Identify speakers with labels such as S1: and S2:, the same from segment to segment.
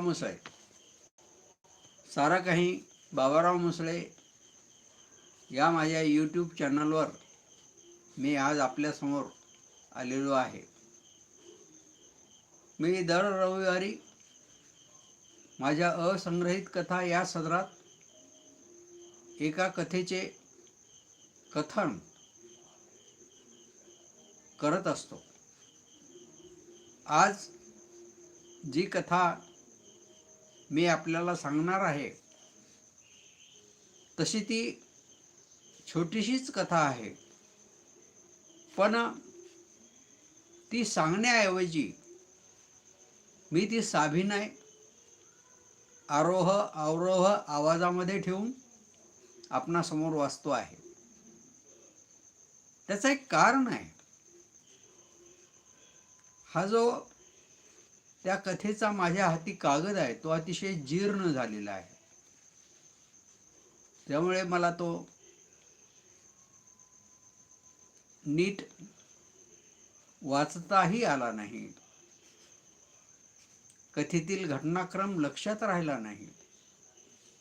S1: मुसळे. सारा काही बाबाराव मुसळे या माझ्या यूट्यूब चॅनलवर मी आज आपल्यासमोर आलेलो आहे. मी दर रविवारी माझ्या असंग्रहित कथा या सदरात एका कथेचे कथन करत असतो. आज जी कथा मी आपल्याला सांगणार आहे. तशी ती छोटीशीच कथा आहे. पण ती सांगण्याऐवजी मी ती साभिनय आरोह अवरोह आवाजामध्ये ठेवून आपणासमोर वाचतो आहे. त्याचं एक कारण आहे. हा जो त्या कथेचा माझ्या हाती कागद आहे तो अतिशय जीर्ण झालेला आहे. त्यामुळे मला तो नीट वाचताही आला नाही. कथेतील घटनाक्रम लक्षात राहिला नाही.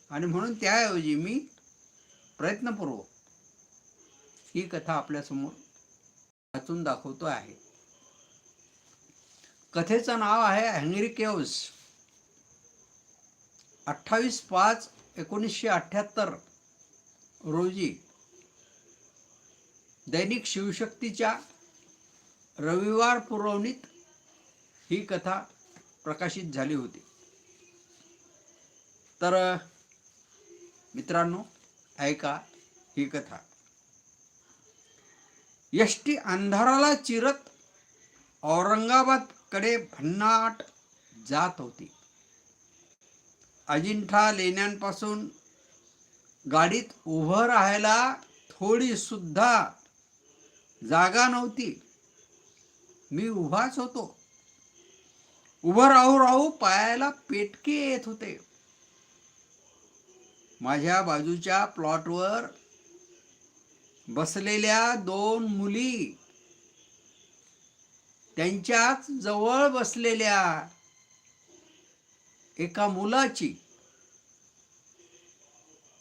S1: आणि म्हणून त्याऐवजी मी प्रयत्नपूर्वक ही कथा आपल्यासमोर वाचून दाखवतो आहे. कथेचं नाव आहे हँगरी केव्स अठ्ठावीस पाच एकोणीसशे अठ्ठ्याहत्तर रोजी दैनिक शिवशक्तीच्या रविवार पुरवणीत ही कथा प्रकाशित झाली होती. तर मित्रांनो ऐका ही कथा. यष्टी अंधाराला चिरत औरंगाबाद कडे भन्नाट जात होती. अजिंठा लेण्यांपासून गाडीत उभं राहायला थोडी सुद्धा जागा नव्हती. मी उभाच होतो. उभं राहू राहू पायाला पेटके येत होते. माझ्या बाजूच्या प्लॉटवर बसलेल्या दोन मुली त्यांच्याच जवळ बसलेल्या एका मुलाची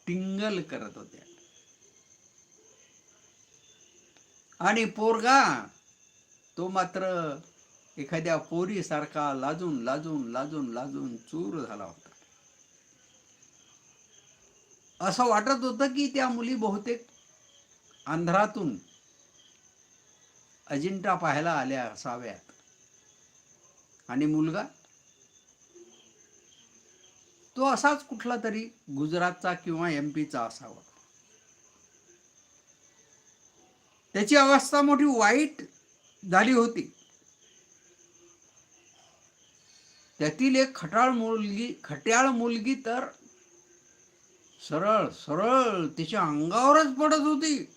S1: टिंगल करत होत्या. आणि पोरगा तो मात्र एखाद्या पोरीसारखा लाजून लाजून लाजून लाजून चूर झाला होता. असं वाटत होतं की त्या मुली बहुतेक आंध्रातून अजिंठा पाहायला आल्या असाव्यात आणि मुलगा? तो असाच कुठला तरी गुजरातचा किंवा एम पीचा असावा. त्याची अवस्था मोठी वाईट झाली होती. त्यातील एक खटाळ मुलगी खट्याळ मुलगी तर सरळ सरळ तिच्या अंगावरच पडत होती.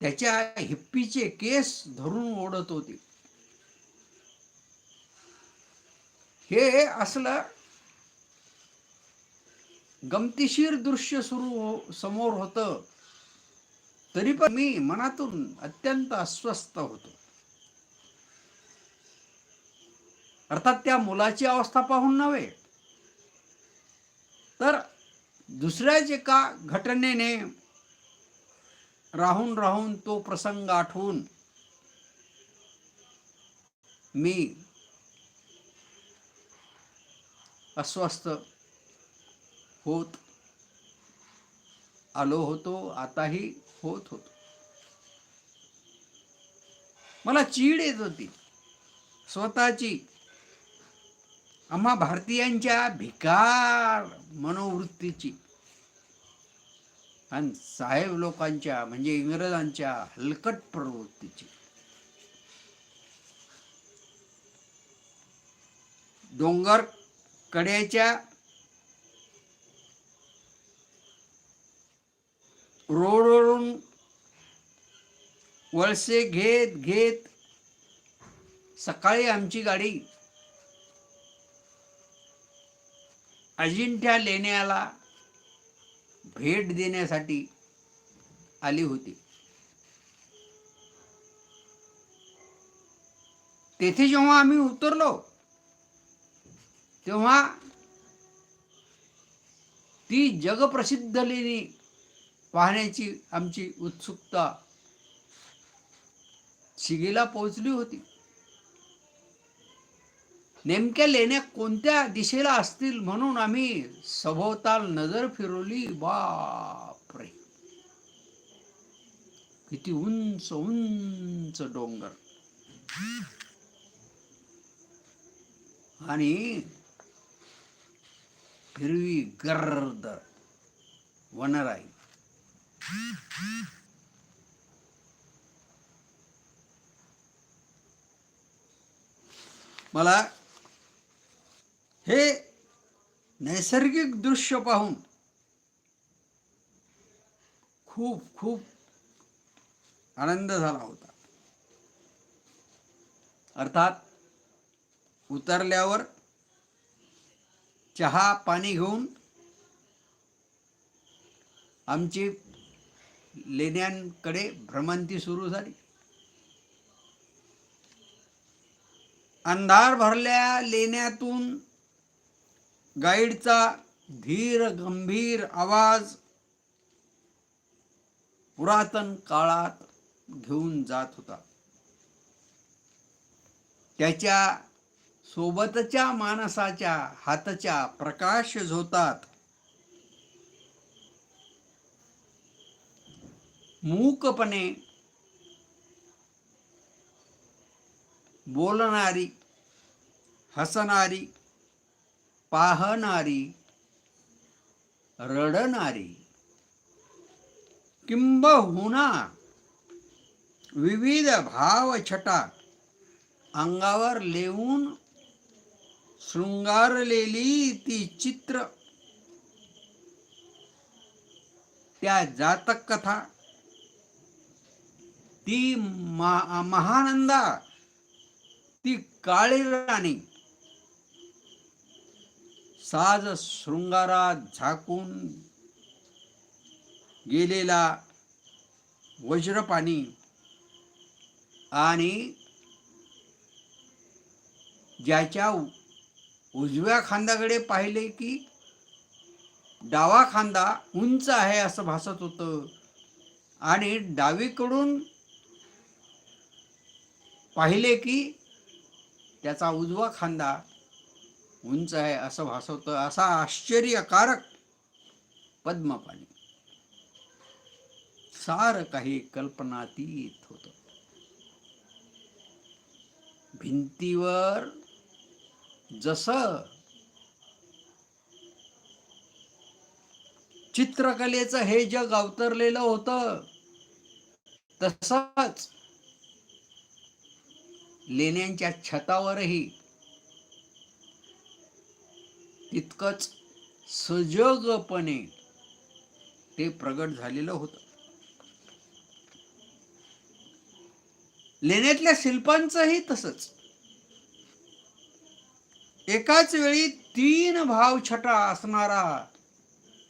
S1: त्याच्या हिप्पीचे केस धरून ओढत होती. हे असलं गमतीशीर दृश्य सुरू समोर होतं तरी पण मी मनातून अत्यंत अस्वस्थ होतो. अर्थात त्या मुलाची अवस्था पाहून नव्हे तर दुसऱ्याच एका घटनेने राहून राहून तो प्रसंग आठवून मी अस्वस्थ होत आलो होतो आताही होत होतो. मला चीड येत होती. स्वतःची आम्हा भारतीयांच्या भिकार मनोवृत्तीची. आणि साहेब लोकांच्या म्हणजे इंग्रजांच्या हलकट प्रवृत्तीची. डोंगर कड्याच्या रोडवरून वळसे घेत घेत सकाळी आमची गाडी अजिंठ्या लेण्याला भेट देण्यासाठी आली होती. तेथे जेव्हा आम्ही उतरलो तेव्हा ती जगप्रसिद्ध लेणी पाहण्याची आमची उत्सुकता शिगेला पोहोचली होती. नेमक्या लेण्या कोणत्या दिशेला असतील म्हणून आम्ही सभोवताल नजर फिरवली? बापरे! किती उंच उंच डोंगर. आणि हिरवी गर्द वनराई. मला हे नैसर्गिक दृश्य पाहून खूप खूप आनंद झाला होता. अर्थात उतरल्यावर चहा पाणी घेऊन आमची लेण्यांकडे भ्रमंती सुरू झाली. अंधार भरल्या लेण्यातून गाईडचा धीर गंभीर आवाज पुरातन काळात घेऊन जात होता. त्याच्या सोबतच्या माणसाच्या हातच्या प्रकाश झोतात. मूकपणे बोलणारी हसणारी पाहणारी रडणारी किंबहुना विविध भावछटा अंगावर लेवून शृंगारलेली ती चित्र त्या जातक कथा ती मा महानंदा ती काळी राणी साज शृंगारात झाकून गेलेला वज्रपाणी आणि ज्याच्या उ- उजव्या खांद्याकडे पाहिले की डावा खांदा उंच आहे असं भासत होतं. आणि डावीकडून पाहिले की त्याचा उजवा खांदा उंच आहे असं भासवतं असा आश्चर्यकारक पद्मपाणी. सार काही कल्पनातीत होत. भिंतीवर जसं चित्रकलेचं हे जग अवतरलेलं होतं तसंच लेण्यांच्या छतावरही तितकंच सजगपणे ते प्रगट झालेलं होतं. लेण्यातल्या शिल्पांचंही तसंच. एकाच वेळी तीन भाव छटा असणारा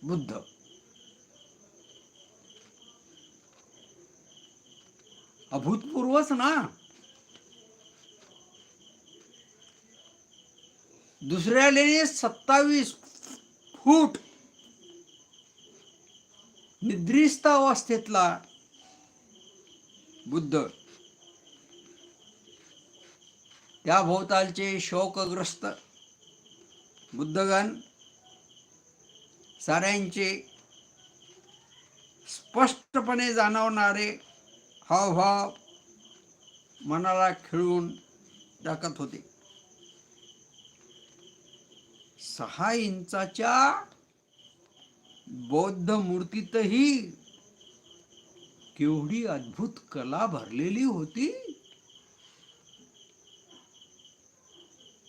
S1: बुद्ध. अभूतपूर्वच ना? दुसऱ्या लेणी सत्तावीस फूट निद्रिस्त अवस्थेतला बुद्ध. त्या भोवतालचे शोकग्रस्त बुद्धगण साऱ्यांचे स्पष्टपणे जाणवणारे हावभाव मनाला खिळून टाकत होते. सहा इंचाच्या बौद्ध मूर्तीतही केवढी अद्भुत कला भरलेली होती.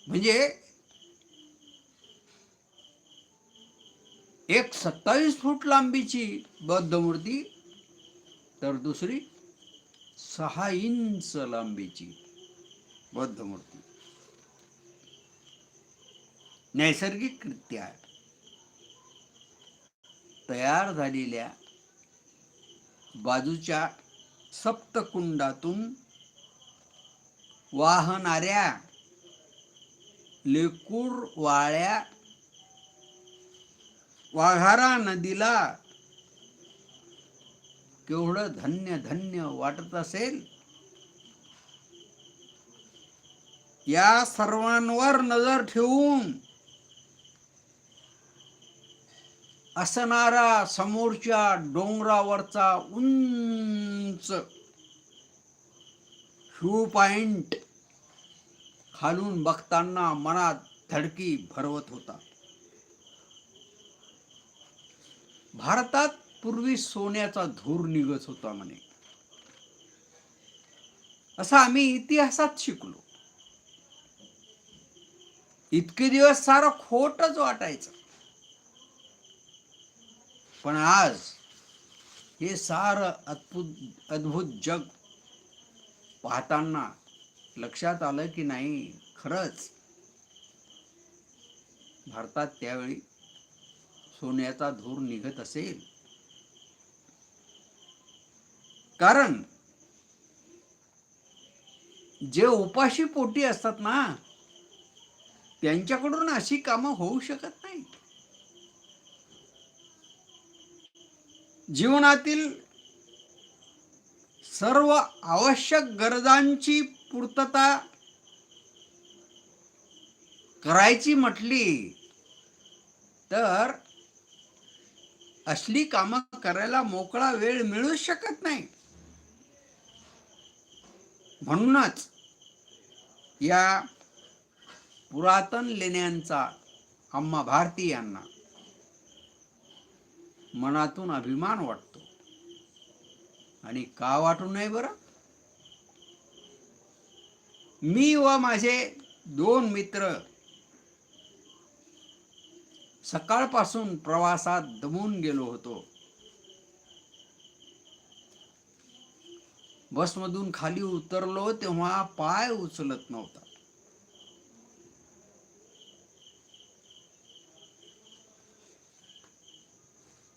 S1: म्हणजे एक सत्तावीस फूट लांबीची बौद्ध मूर्ती तर दुसरी सहा इंच लांबीची बौद्ध मूर्ती. नैसर्गिकरित्या तयार झालेल्या बाजूच्या सप्तकुंडातून वाहणाऱ्या लेकूर वाळ्या वाघारा नदीला केवढं धन्य धन्य वाटत असेल? या सर्वांवर नजर ठेवून असणारा समोरच्या डोंगरावरचा उंच व्ह्यू पॉइंट खालून बघताना मनात धडकी भरवत होता. भारतात पूर्वी सोन्याचा धूर निघत होता म्हणे. असं आम्ही इतिहासात शिकलो. इतके दिवस सारं खोटच वाटायचं. पण आज हे सारं अद्भुत अद्भुत जग पाहताना लक्षात आलं की नाही खरंच. भारतात त्यावेळी सोन्याचा धूर निघत असेल. कारण जे उपाशी पोटी असतात ना त्यांच्याकडून अशी कामं होऊ शकत नाही जीवनातील सर्व आवश्यक गरजांची पूर्तता करायची म्हटली तर असली कामं करायला मोकळा वेळ मिळूच शकत नाही. म्हणूनच या पुरातन लेण्यांचा आम्हा भारतीयांना मनातून अभिमान वाटतो. आणि का वाटू नये बरं? मी व माझे दोन मित्र सकाळपासून प्रवासात दमून गेलो होतो. बसमधून खाली उतरलो तेव्हा पाय उचलत नव्हता.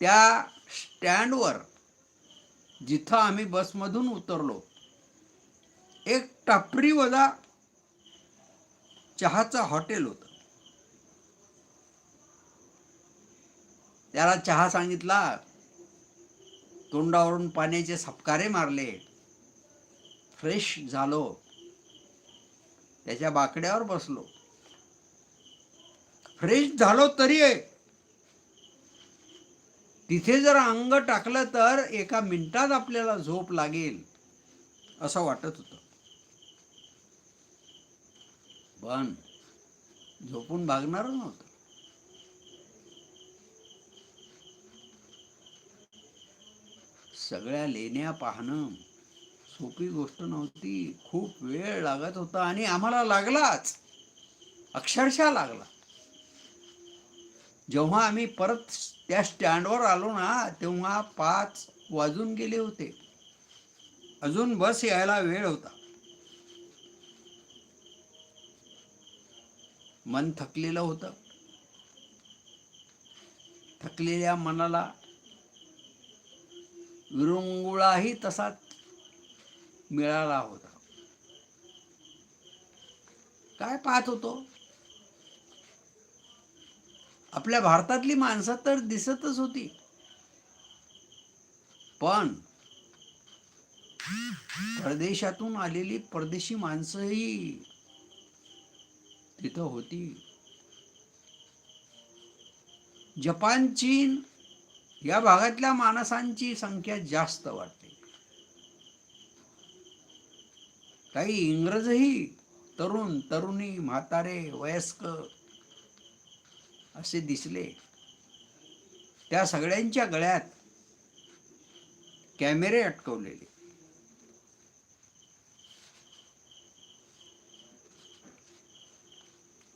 S1: त्या स्टँडवर जिथं आम्ही बसमधून उतरलो एक टपरी वजा चहाचं हॉटेल होतं. त्याला चहा सांगितला तोंडावरून पाण्याचे सपकारे मारले फ्रेश झालो त्याच्या बाकड्यावर बसलो. फ्रेश झालो तरी तिथे जर अंग टाकलं तर एका मिनिटात आपल्याला झोप लागेल असं वाटत होतं. पण झोपून भागणार नव्हतं. सगळ्या लेण्या पाहणं सोपी गोष्ट नव्हती. खूप वेळ लागत होता आणि आम्हाला लागलाच. अक्षरशः लागला. जेव्हा आम्ही परत त्या स्टँडवर आलो ना तेव्हा पाच वाजून गेले होते. अजून बस यायला वेळ होता. मन थकलेलं होतं. थकलेल्या मनाला विरंगुळाही तसाच मिळाला होता. काय पाहत होतो? आपल्या भारतातली माणसं तर दिसतच होती. पण परदेशातून आलेली परदेशी माणसंही तिथं होती. जपान चीन या भागातल्या माणसांची संख्या जास्त वाटते. काही इंग्रजही तरुण तरुणी म्हातारे वयस्क असे दिसले. त्या सगळ्यांच्या गळ्यात कॅमेरे अटकवलेले.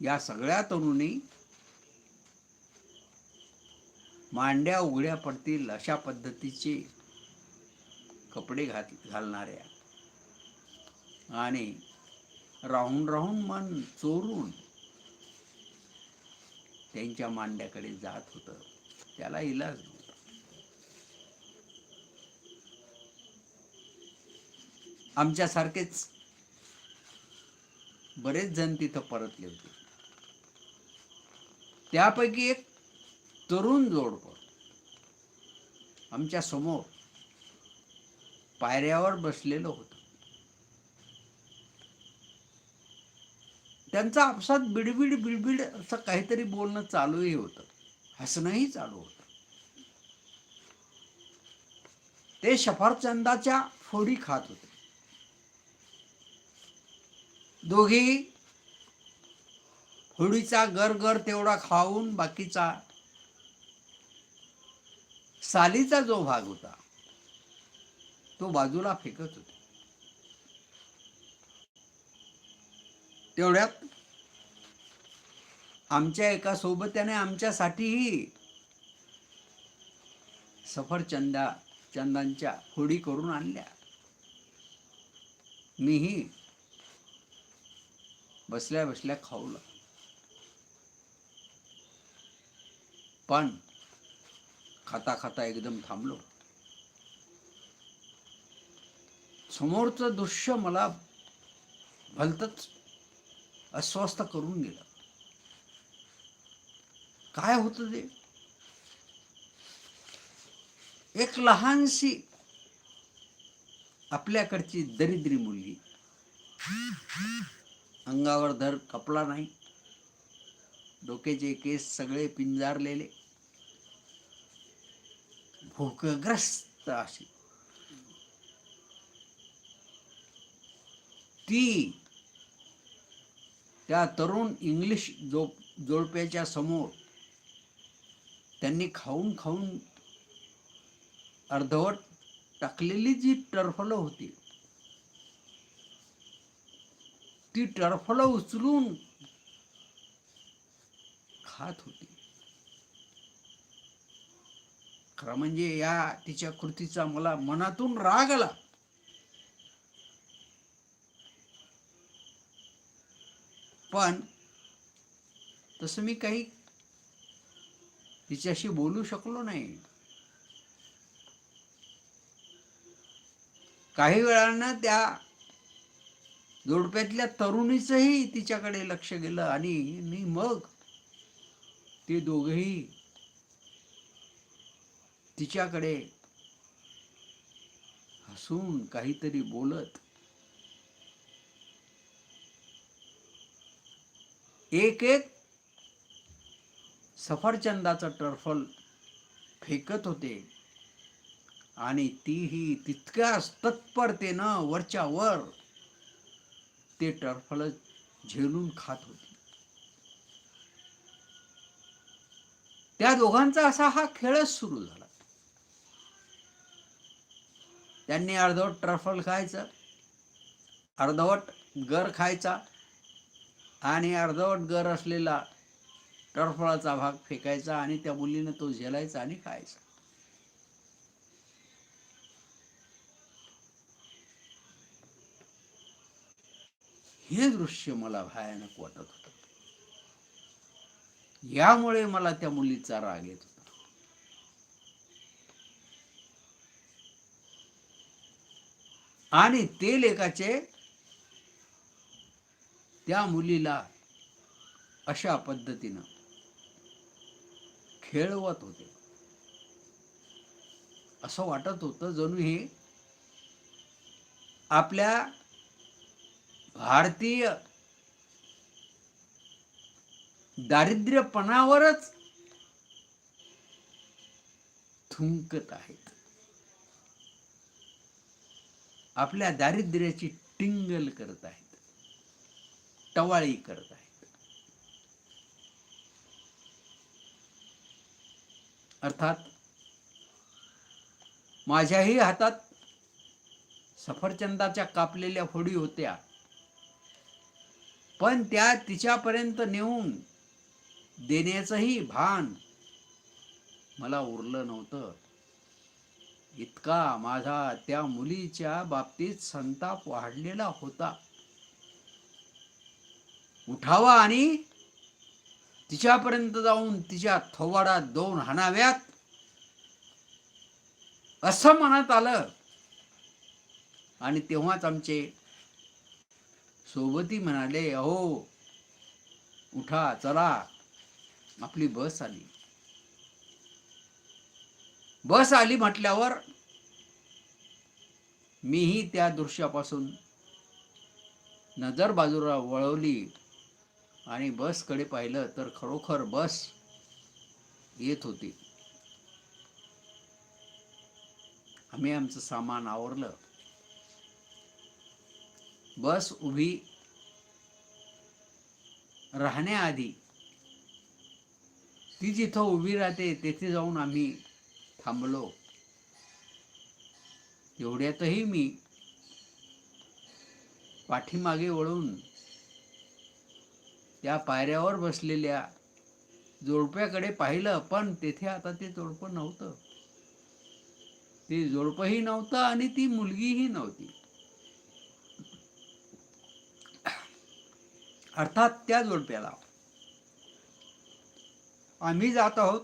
S1: या सगळ्या तरुणी मांड्या उघड्या पडतील अशा पद्धतीचे कपडे घात घालणाऱ्या. आणि राहून राहून मन चोरून त्यांच्या मांड्याकडे जात होतं. त्याला इलाज नव्हता. आमच्यासारखेच बरेच जण तिथं परतले होते. त्यापैकी एक तरुण जोडप आमच्यासमोर पायऱ्यावर बसलेलं होतं. त्यांचा आपसात बिडबिड बिडबिड असं काहीतरी बोलणं चालूही होतं. हसणंही चालू होतं. ते सफरचंदाच्या फोडी खात होते. दोघी फोडीचा गर गर तेवढा खाऊन बाकीचा सालीचा जो भाग होता तो बाजूला फेकत होते. तेवढ्यात आमच्या एका सोबत्याने आमच्यासाठीही सफरचंदा चंदांच्या फोडी करून आणल्या. मीही बसल्या बसल्या खाऊला पण खाता खाता एकदम थांबलो. समोरचं दृश्य मला भलतंच अस्वस्थ करून गेलं. काय होतं ते? एक लहानशी आपल्याकडची दरिद्री मुलगी. अंगावर धर कपडा नाही. डोक्याचे केस सगळे पिंजारलेले. भूकग्रस्त अशी. ती त्या तरुण इंग्लिश जो जोडप्याच्या समोर त्यांनी खाऊन खाऊन अर्धवट टाकलेली जी टरफलं होती ती टरफलं उचलून खात होती. खरं म्हणजे या तिच्या कृतीचा मला मनातून राग आला. पण तसं मी काही तिच्याशी बोलू शकलो नाही. काही वेळानं त्या जोडप्यातल्या तरुणीचंही तिच्याकडे लक्ष गेलं आणि मी मग ते दोघही तिच्याकडे हसून काहीतरी बोलत एक एक सफरचंदाचं टरफल फेकत होते. आणि तीही तितक्याच तत्परतेनं वरच्या वर ते टरफल झेलून खात होती. त्या दोघांचा असा हा खेळच सुरू झाला. त्यांनी अर्धवट टरफल खायचं अर्धवट गर खायचा आणि अर्धवट गर असलेला टरफळाचा भाग फेकायचा आणि त्या मुलीनं तो झेलायचा आणि खायचा. हे दृश्य मला भयानक वाटत होत. यामुळे मला त्या मुलीचा राग येत होता. आणि ते लेखाचे त्या मुलीला अशा पद्धतीनं खेळवत होते. असं वाटत होतं जणू हे आपल्या भारतीय दारिद्र्यपणावरच थुंकत आहेत. आपल्या दारिद्र्याची टिंगल करत आहेत. टवाळी करत आहेत अर्थात माझ्याही हातात सफरचंदाच्या कापलेल्या फोडी होत्या. पण त्या तिच्यापर्यंत नेऊन देण्याचंही भान मला उरलं नव्हतं. इतका माझा त्या मुलीच्या बाबतीत संताप वाढलेला होता. उठावा आणि तिच्यापर्यंत जाऊन तिच्या थोवाडात दोन हाणाव्यात. असं मनात आलं. आणि तेव्हाच आमचे सोबती म्हणाले अहो उठा चला. आपली बस आली. बस आली म्हटल्यावर मीही त्या दृश्यापासून नजर बाजूला वळवली. आणि बसकडे पाहिलं तर खरोखर बस येत होती. आम्ही आमचं सामान आवरलं. बस उभी राहण्याआधी ती जिथं उभी राहते तेथे जाऊन आम्ही थांबलो. एवढ्यातही मी पाठीमागे वळून त्या पायऱ्यावर बसलेल्या जोडप्याकडे पाहिलं पण तेथे आता ते जोडपं नव्हतं. ते जोडपंही नव्हतं आणि ती मुलगीही नव्हती. अर्थात त्या जोडप्याला आम्ही जात आहोत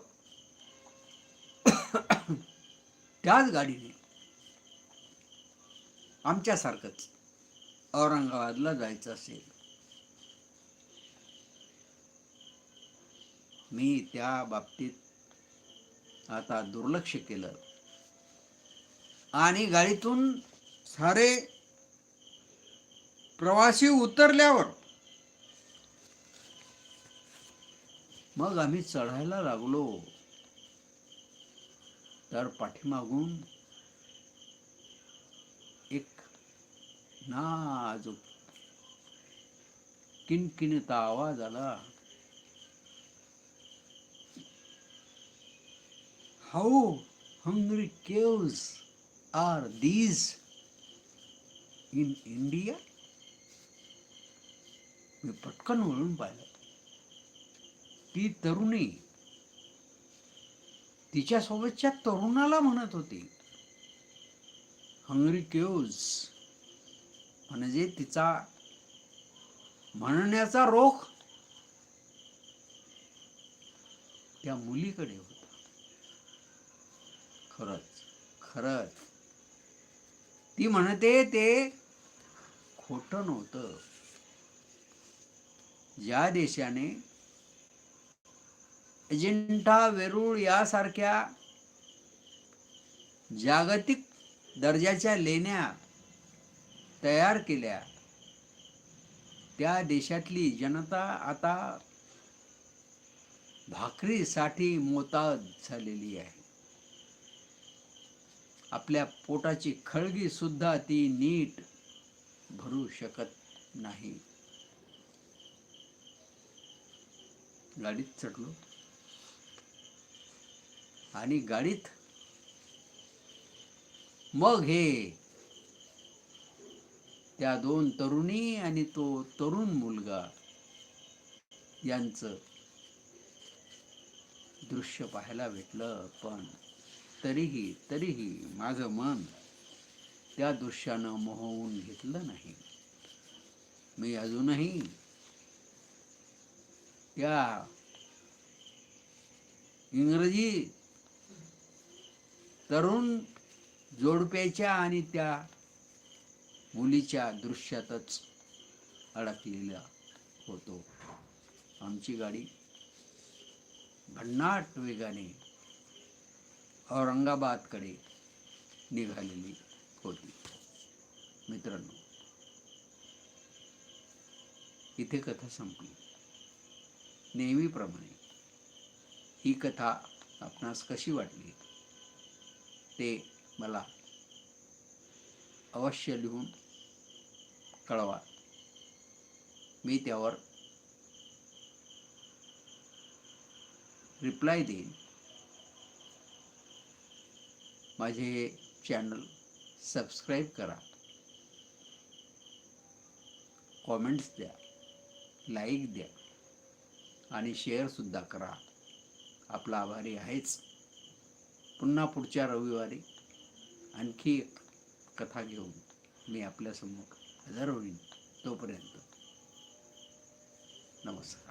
S1: त्याच गाडीने. आमच्यासारखंच औरंगाबादला जायचं असेल. मी त्या बाबतीत आता दुर्लक्ष केलं. आणि गाडीतून सारे प्रवासी उतरल्यावर मग आम्ही चढायला लागलो. तर पाठीमागून एक नाजूक किनकिनता आवाज आला. How hungry caves are these in India मी पटकन वळून पाहिलं. ती तरुणी तिच्यासोबतच्या तरुणाला म्हणत होती हंगरी केव्ज म्हणजे तिचा म्हणण्याचा रोख त्या मुलीकडे होता. खरंच खरंच. ती म्हणते ते खोटं नव्हतं. ज्या देशाने अजिंठा वेरूळ यासारख्या जागतिक दर्जाच्या लेण्या तयार केल्या त्या देशातली जनता आता भाकरीसाठी मोताद झालेली आहे. आपल्या पोटाची खळगी सुद्धा ती नीट भरू शकत नाही. गाडीत चढलो. आणि गाडीत मग हे त्या दोन तरुणी आणि तो तरुण मुलगा यांचं दृश्य पाहायला भेटलं. पण तरीही तरीही माझं मन त्या दृश्यानं मोहवून घेतलं नाही. मी अजूनही त्या इंग्रजी तरुण जोडप्याच्या आणि त्या मुलीच्या दृश्यातच अडकलेला होतो. आमची गाडी भन्नाट वेगाने औरंगाबादकडे निघालेली होती. मित्रांनो इथे कथा संपली. नेहमीप्रमाणे ही कथा आपणास कशी वाटली ते मला अवश्य लिहून कळवा. मी त्यावर रिप्लाय देईन. माझे हे चॅनल सबस्क्राईब करा. कॉमेंट्स द्या लाईक द्या आणि शेअरसुद्धा करा. आपला आभारी आहेच. पुन्हा पुढच्या रविवारी आणखी एक कथा घेऊन मी आपल्यासमोर हजर होईन तोपर्यंत. नमस्कार.